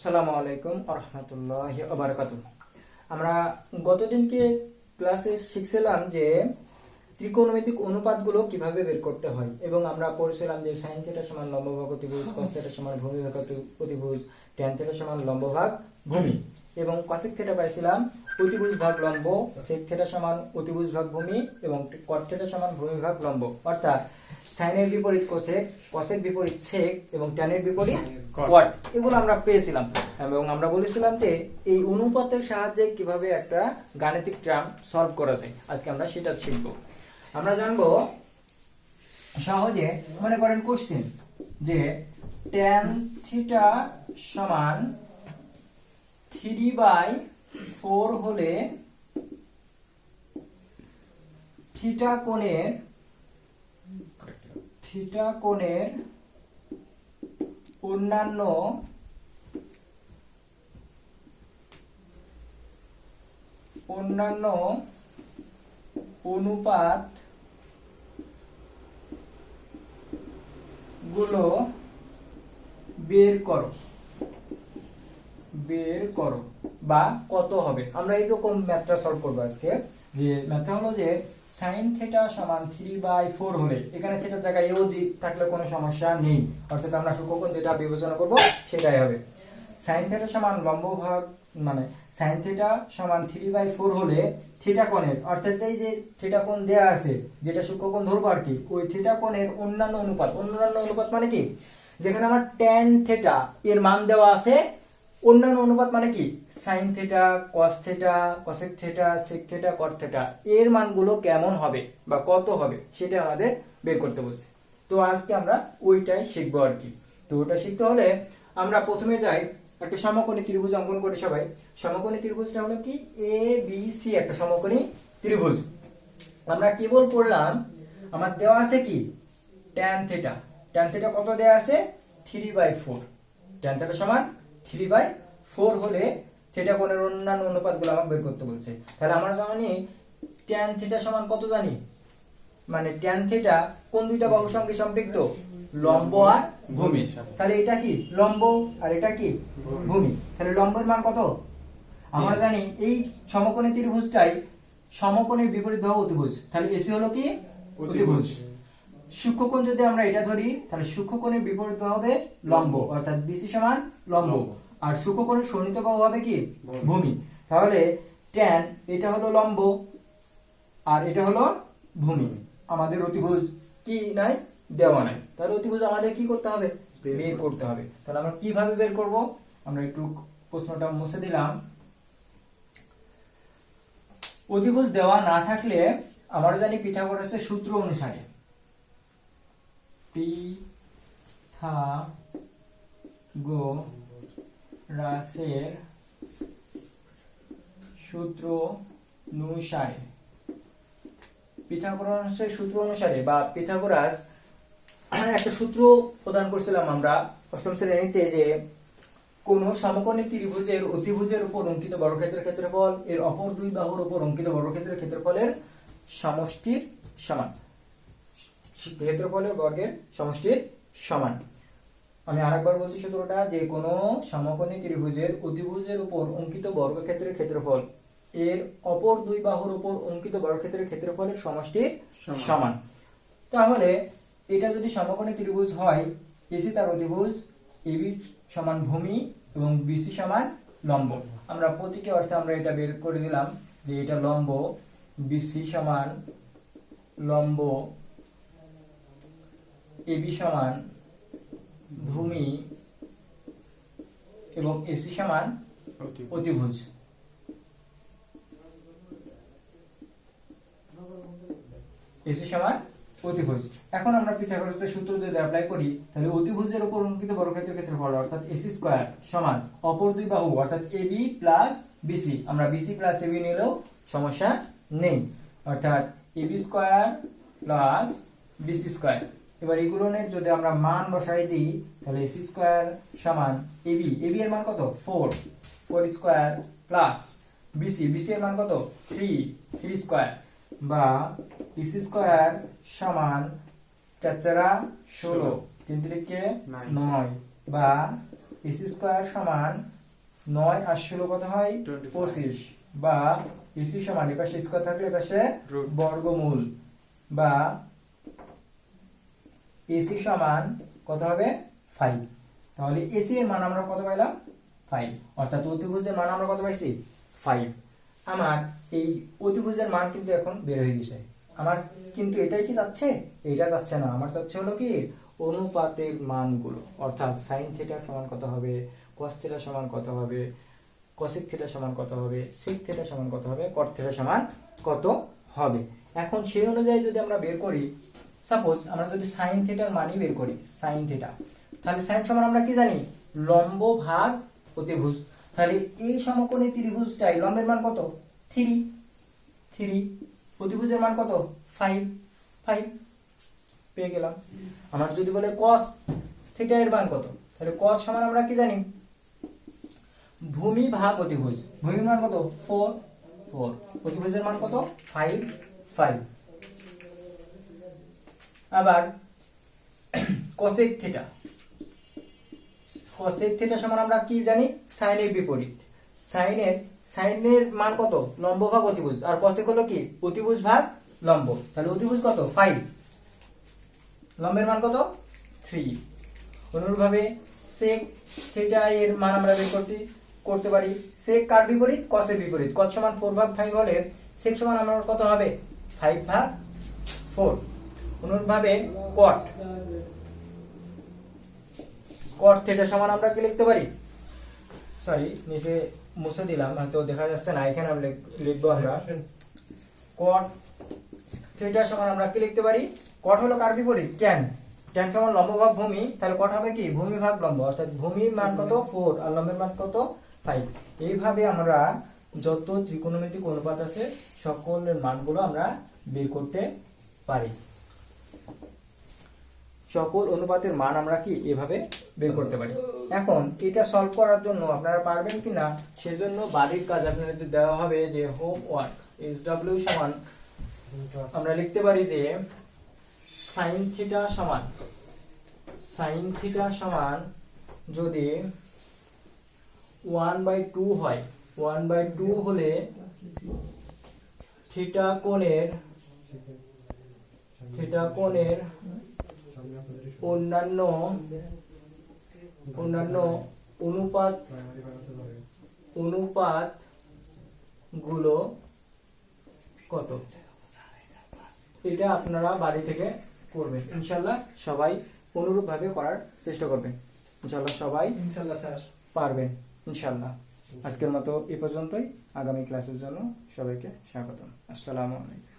আসসালামু আলাইকুম আরহামতুল্লাহ আবরাকাতু আমরা গতদিনকে ক্লাসে শিখছিলাম যে ত্রিকোণমিতিক অনুপাতগুলো কীভাবে বের করতে হয় এবং আমরা পড়েছিলাম যে সাইন থিটা সমান লম্বভাগ অতিভুজ কস থিটা সমান ভূমিভাগ অতি- অতিভুজ ট্যান থিটা সমান লম্বভাগ ভূমি এবং কসেক থিটা পাইছিলাম অতিভুজ ভাগ লম্ব সেক থিটা সমান অতিভুজ ভাগ ভূমি এবং কট থিটা সমান ভূমি ভাগ লম্ব। অর্থাৎ সাইনের বিপরীত কোসেক কসের বিপরীত সেক এবং ট্যানের বিপরীত কট এগুলো আমরা পেয়েছিলাম। এবং আমরা বলেছিলাম যে এই অনুপাতের সাহায্যে কীভাবে একটা গাণিতিক ট্রাম সলভ করা যায়। আজকে আমরা সেটা শিখব। আমরা জানব সহজে, মনে করেন কোশ্চেন যে ট্যান থিটা সমান থ্রি বাই ফোর হলে থিটা কোণের থিটা কোণের অন্যান্য অন্যান্য অনুপাতগুলো বের করো। বের করো বা কত হবে? আমরা এইরকম ম্যাথটা সলভ করব আজকে। যে ম্যাথটা হলো যে সাইন থেটা সমান থ্রি বাই ফোর হলে, এখানে থেটার জায়গায় এও থাকলে কোনো সমস্যা নেই। অর্থাৎ আমরা সূক্ষ্মকোণ যেটা বিবেচনা করব, সেটাই হবে। সাইন থিটা সমান লম্ব ভাগ মানে সাইন থিটা সমান থ্রি বাই ফোর হলে থিটা কোণের, অর্থাৎ এই যে থিটা কোণ দেয়া আছে, যেটা সূক্ষ্মকোণ ধরবো আর কি, ওই থিটা কোণের অন্যান্য অনুপাত অন্যান্য অনুপাত মানে কি? যেখানে আমার ট্যান থিটা এর মান দেওয়া আছে অন্যান্য অনুপাত মানে কি? Sine theta cos theta cosec theta sec theta cot theta এর মানগুলো কেমন হবে বা কত হবে সেটা আমাদের বের করতে বলছে। তো আজকে আমরা ওইটাই শিখব আর কি। তো ওটা শিখতে হলে আমরা প্রথমে যাই। একটা সমকোণী ত্রিভুজ অঙ্কন করি সবাই। সমকোণী ত্রিভুজটা হলো কি? এ বি সি একটা সমকোণী ত্রিভুজ। আমরা কেবল পড়লাম। আমার দেওয়া আছে কি? ট্যান থিটা ট্যান থিটা কত দেওয়া আছে? Three by four tan theta সমান থ্রি বাই ফোর হলে থিটা কোণের অন্যান্য অনুপাতগুলো আমাকে বের করতে বলছে। তাহলে আমরা জানি ট্যান থিটা সমান কত জানি? মানে ট্যান থিটা কোন দুইটা বাহুর সঙ্গে সম্পৃক্ত? লম্ব আর ভূমি। তাহলে এটা কি? লম্ব আর এটা কি? ভূমি। তাহলে লম্বের মান কত? আমরা জানি এই সমকোণী ত্রিভুজটাই সমকোণের বিপরীত বাহু অতিভুজ তাহলে এসি হলো কি? অতিভুজ। সূক্ষ্মকোণ যদি আমরা এটা ধরি তাহলে সূক্ষ্মকোণের বিপরীত বাহু হবে লম্ব অর্থাৎ বিসি সমান লম্ব। আর সূক্ষ্মকোণের সন্নিহিত বাহু হবে কি? ভূমি। তাহলে ট্যান এটা হলো লম্ব আর এটা হলো ভূমি। আমাদের অতিভুজ কি নাই? দেওয়া নাই। তাহলে অতিভুজ আমাদের কি করতে হবে? বের করতে হবে। তাহলে আমরা কীভাবে বের করব? আমরা একটু প্রশ্নটা মুছে দিলাম। অতিভুজ দেওয়া না থাকলে আমরা জানি পিথাগোরাসের সূত্র অনুসারে পিথা গো রাসের সূত্র অনুসারে। পিথাগোরাসের সূত্র অনুসারে বা পিথাগোরাস একটা সূত্র প্রদান করছিলাম আমরা অষ্টম শ্রেণীতে যে কোন সমকোণী ত্রিভুজের অতিভুজের উপর অঙ্কিত বর্গক্ষেত্রের ক্ষেত্রফল, এর অপর দুই বাহুর উপর অঙ্কিত বর্গক্ষেত্রের ক্ষেত্রফলের সমষ্টির সমান। ক্ষেত্রফলের বর্গের সমষ্টির সমান। আমি আরেকবার বলছি সূত্রটা যে কোন সমকোণী ত্রিভুজের অতিভুজের উপর অঙ্কিত বর্গক্ষেত্রের ক্ষেত্রফল এর অপর দুই বাহুর উপর অঙ্কিত বর্গক্ষেত্রের ক্ষেত্রফলের সমষ্টির সমান। সমান। তাহলে এটা যদি সমকোণী ত্রিভুজ হয় এসি তার অতিভুজ এবি সমান ভূমি এবং বিসি সমান লম্ব। আমরা প্রতীকে অর্থে আমরা এটা বের করে দিলাম যে এটা লম্ব বিসি সমান লম্ব এবি সমান ভূমি এবং এসি সমান অতিভুজ। এসি সমান অতিভুজ। এখন আমরা পিথাগোরাসের সূত্র যদি অ্যাপ্লাই করি তাহলে অতিভুজের উপর অঙ্কিত বর্গক্ষেত্রের ক্ষেত্রফল অর্থাৎ এসি স্কয়ার সমান অপর দুই বাহু অর্থাৎ এবি প্লাস বিসি আমরা বিসি প্লাস এবি নিলেও সমস্যা নেই। অর্থাৎ AB square plus BC square. এবার এগুলোনের যদি আমরা মান বসাই দিই তাহলে এসি স্কোয়ার সমান এবি এবি এর মান কত? Four four square plus BC BC এর মান কত? থ্রি থ্রি স্কোয়ার বা পিসি স্কোয়ার সমান চার চারা ষোলো। তিন তিরিকে নয়। বা এসি স্কোয়ার সমান নয় আর ষোলো কত হয়? পঁচিশ। বা এসি সমান এপাশে স্কোয়ার থাকলে এপাশে. বর্গমূল। বা এসি সমান কত হবে? ফাইভ তাহলে এসি এর মান আমরা কত পাইলাম? ফাইভ অর্থাৎ অতিভুজের মান আমরা কত পাইছি? ফাইভ আমার এই অতিভুজের মান কিন্তু এখন বের হয়ে গেছে। আমার কিন্তু এটাই কি যাচ্ছে? এটা যাচ্ছে না। আমার যাচ্ছে হলো কি? অনুপাতের মানগুলো। অর্থাৎ সাইন থিটা সমান কত হবে? কস থিটা সমান কত হবে? কসিক থিটা সমান কত হবে? সিক থিটা সমান কত হবে? কট থিটা সমান কত হবে? এখন সেই অনুযায়ী যদি আমরা বের করি সাপোজ আমরা যদি সাইন থিটার মানই বের করি সাইন থিটা তাহলে সাইন সমান আমরা কি জানি? লম্ব ভাগ অতিভুজ। তাহলে এই সমকোণী ত্রিভুজটাই লম্বের মান কত? থ্রি থ্রি অতিভুজের মান কত? ফাইভ ফাইভ পেয়ে গেলাম। আমার যদি বলে কস থিটা এর মান কত? তাহলে কস সমান আমরা কি জানি? ভূমি ভাগ অতিভুজ। ভূমির মান কত? ফোর ফোর অতিভুজের মান কত? ফাইভ ফাইভ আবার কোসেক থিটা কোসেক থিটা সমান আমরা কি জানি? সাইনের বিপরীত। সাইনের সাইনের মান কত? লম্ব ভাগ অতিভুজ। আর কসেক হলো কি? অতিভুজ ভাগ লম্ব। তাহলে অতিভুজ কত? ফাইভ লম্বের মান কত? থ্রি অনুরূপভাবে সেক থিটা এর মান আমরা বের করতে করতে পারি। সেক কার বিপরীত? কসের বিপরীত। কস সমান ফোর ভাগ ফাইভ হলে সেক সমান আমার কত হবে? ফাইভ ভাগ ফোর অনুরূপভাবে কট কট থিটা সমান আমরা কি লিখতে পারি? সরি নিচে মুছে দিলাম, হয়তো দেখা যাচ্ছে না, এখানে আমরা লিখব আমরা। কট থিটা সমান আমরা কি লিখতে পারি? কট হলো কার বিপরীত? ট্যান ট্যান সমান লম্ব ভাগ ভূমি, তাহলে কট হবে কি? ভূমি ভাগ লম্ব, অর্থাৎ ভূমির মান কত? ফোর আর লম্বের মান কত? ফাইভ এইভাবে আমরা যত ত্রিকোণমিতিক অনুপাত আছে, সকলের মানগুলো আমরা বের করতে পারি। সকল অনুপাতের মান আমরা কি এভাবে বের করতে পারি? এখন, এটা সলভ করার জন্য আপনারা পারবেন কিনা? সেজন্য বাড়ির কাজ আপনাদের দেওয়া হবে যে হোম ওয়ার্ক এস ডাব্লিউ সমান, আমরা লিখতে পারি যে সাইন থিটা সমান সাইন থিটা সমান যদি ওয়ান বাই টু হয় ওয়ান বাই টু হলে থিটা কোণের থিটা কোণের অন্যান্য অন্যান্য অনুপাত অনুপাতগুলো কত? এটা আপনারা বাড়ি থেকে করবেন। ইনশাল্লাহ সবাই অনুরূপ ভাবে করার চেষ্টা করবেন। ইনশাল্লাহ সবাই ইনশাল্লাহ স্যার। পারবেন ইনশাল্লাহ। আজকের মতো এ পর্যন্তই। আগামী ক্লাসের জন্য সবাইকে স্বাগতম। আসসালামু আলাইকুম।